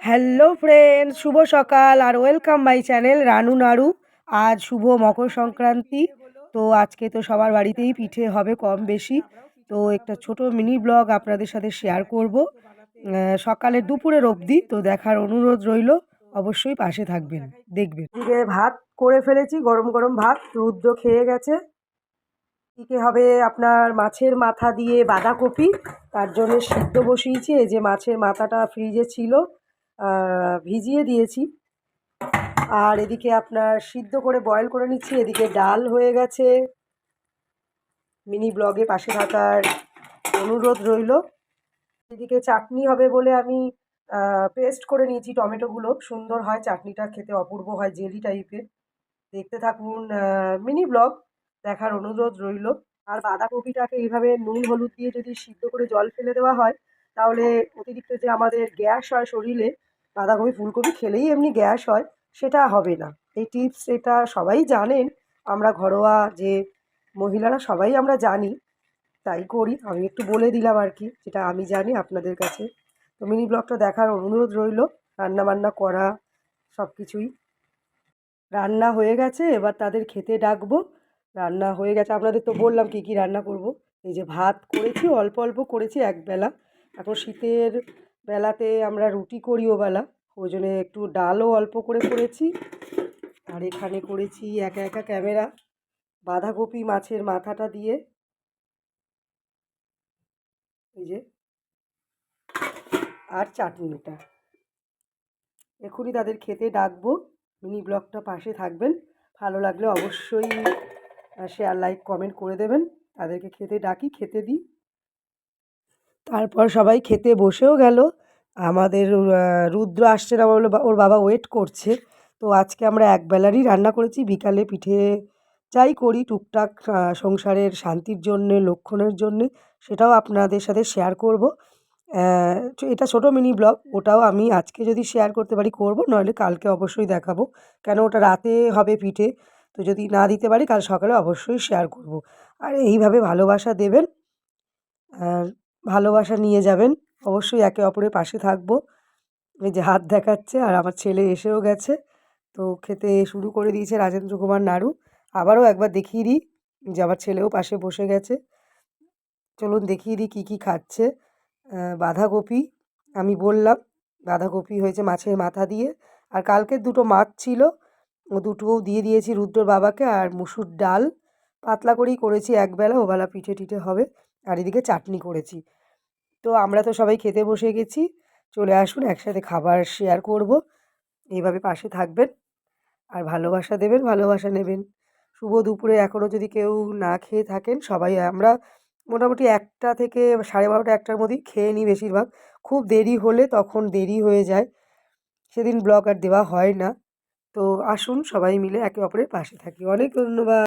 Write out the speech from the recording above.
Hello friend শুভ সকাল আর welcome my channel Ranu Naru. আজ শুভ মকর সংক্রান্তি। তো আজকে তো সবার বাড়িতেই পিঠে হবে কম বেশি। তো একটা ছোট মিনি ব্লগ আপনাদের সাথে শেয়ার করব। সকালে দুপুরের অবধি তো দেখার অনুরোধ রইল। অবশ্যই পাশে থাকবেন, দেখবেন। এদিকে ভাত করে ফেলেছি, গরম গরম ভাত। রুদ্র খেয়ে গেছে। এদিকে হবে আপনার মাছের মাথা দিয়ে বাঁধাকপি। তার জন্য সিদ্ধ বসিয়েছি। এই যে মাছের মাথাটা ফ্রিজে ছিল। ভিজিয়ে দিয়েছি। আর এদিকে আপনার সিদ্ধ করে বয়েল করে নিচ্ছি। এদিকে ডাল হয়ে গেছে। মিনি ব্লগে পাশে থাকার অনুরোধ রইল। এদিকে চাটনি হবে বলে আমি পেস্ট করে নিয়েছি টমেটোগুলো। সুন্দর হয় চাটনিটা, খেতে অপূর্ব হয়, জেলি টাইপের দেখতে থাকুন মিনি ব্লগ দেখার অনুরোধ রইল। আর বাঁধাকপিটাকে এইভাবে নুন, হলুদ দিয়ে যদি সিদ্ধ করে জল ফেলে দেওয়া হয়, তাহলে অতিরিক্ত যে আমাদের গ্যাস হয় শরীরে বাঁধাকপি, ফুলকপি খেলেই এমনি গ্যাস হয়, সেটা হবে না। এই টিপস এটা সবাই জানেন। আমরা ঘরোয়া যে মহিলারা সবাই আমরা জানি, তাই করি। আমি একটু বলে দিলাম আর কি, যেটা আমি জানি আপনাদের কাছে। তো মিনি ব্লগটা দেখার অনুরোধ রইল, রান্নাবান্না করা সব কিছুই রান্না হয়ে গেছে, এবার তাদের খেতে ডাকবো। রান্না হয়ে গেছে, আপনাদের তো বললাম কী কী রান্না করব। এই যে ভাত করেছি, অল্প অল্প করেছি, একবেলা। এখন শীতের বেলাতে আমরা রুটি করি ওবেলা। ওই জন্য একটু ডালও অল্প করে করেছি। আর এখানে করেছি একা একা ক্যামেরা, বাঁধাকপি মাছের মাথাটা দিয়ে। এই যে। আর চাটনিটা এখনই তাদের খেতে ডাকবো। মিনি ব্লগটা পাশে থাকবেন। ভালো লাগলে অবশ্যই শেয়ার লাইক কমেন্ট করে দেবেন। তাদেরকে খেতে ডাকি, খেতে দিই। তারপর সবাই খেতে বসেও গেল। আমাদের রুদ্র আসছে না বলে ওর বাবা ওয়েট করছে। তো আজকে আমরা একবেলারই রান্না করেছি। বিকালে পিঠে যাই করি টুকটাক সংসারের শান্তির জন্যে, লক্ষণের জন্যে। সেটাও আপনাদের সাথে শেয়ার করব। এটা ছোটো মিনি ব্লগ ওটাও আমি আজকে যদি শেয়ার করতে পারি, করব। নইলে কালকে অবশ্যই দেখাবো। কেন ওটা রাতে হবে পিঠে? তো যদি না দিতে পারি, কাল সকালে অবশ্যই শেয়ার করব। আর এইভাবে ভালোবাসা দেবেন। আর ভালোবাসা নিয়ে যাবেন। অবশ্যই একে অপরের পাশে থাকব। এই যে হাত দেখাচ্ছে আর আমার ছেলে এসেও গেছে। তো খেতে শুরু করে দিয়েছে রাজেন্দ্র কুমার নাড়ু। আবারও একবার দেখিয়ে দিই যে আমার ছেলেও পাশে বসে গেছে। চলুন দেখিয়ে দিই কী কী খাচ্ছে। বাঁধাকপি আমি বললাম। বাঁধাকপি হয়েছে মাছের মাথা দিয়ে। আর কালকের দুটো মাছ ছিল। ও দুটোও দিয়ে দিয়েছি রুদ্রর বাবাকে আর মুসুর ডাল। পাতলা করেই করেছি একবেলা, ওবেলা পিঠে টিঠে হবে। আর এদিকে চাটনি করেছি। তো আমরা তো সবাই খেতে বসে গেছি। চলে আসুন, একসাথে খাবার শেয়ার করব। এইভাবে পাশে থাকবেন আর ভালোবাসা দেবেন, ভালোবাসা নেবেন। শুভ দুপুরে এখনও যদি কেউ না খেয়ে থাকেন, সবাই আমরা মোটামুটি একটা থেকে সাড়ে বারোটা, একটার মধ্যেই খেয়ে নিই বেশিরভাগ। খুব দেরি হলে তখন দেরি হয়ে যায়। সেদিন ব্লগ আর দেওয়া হয় না। তো আসুন সবাই মিলে একে অপরের পাশে থাকি। অনেক ধন্যবাদ।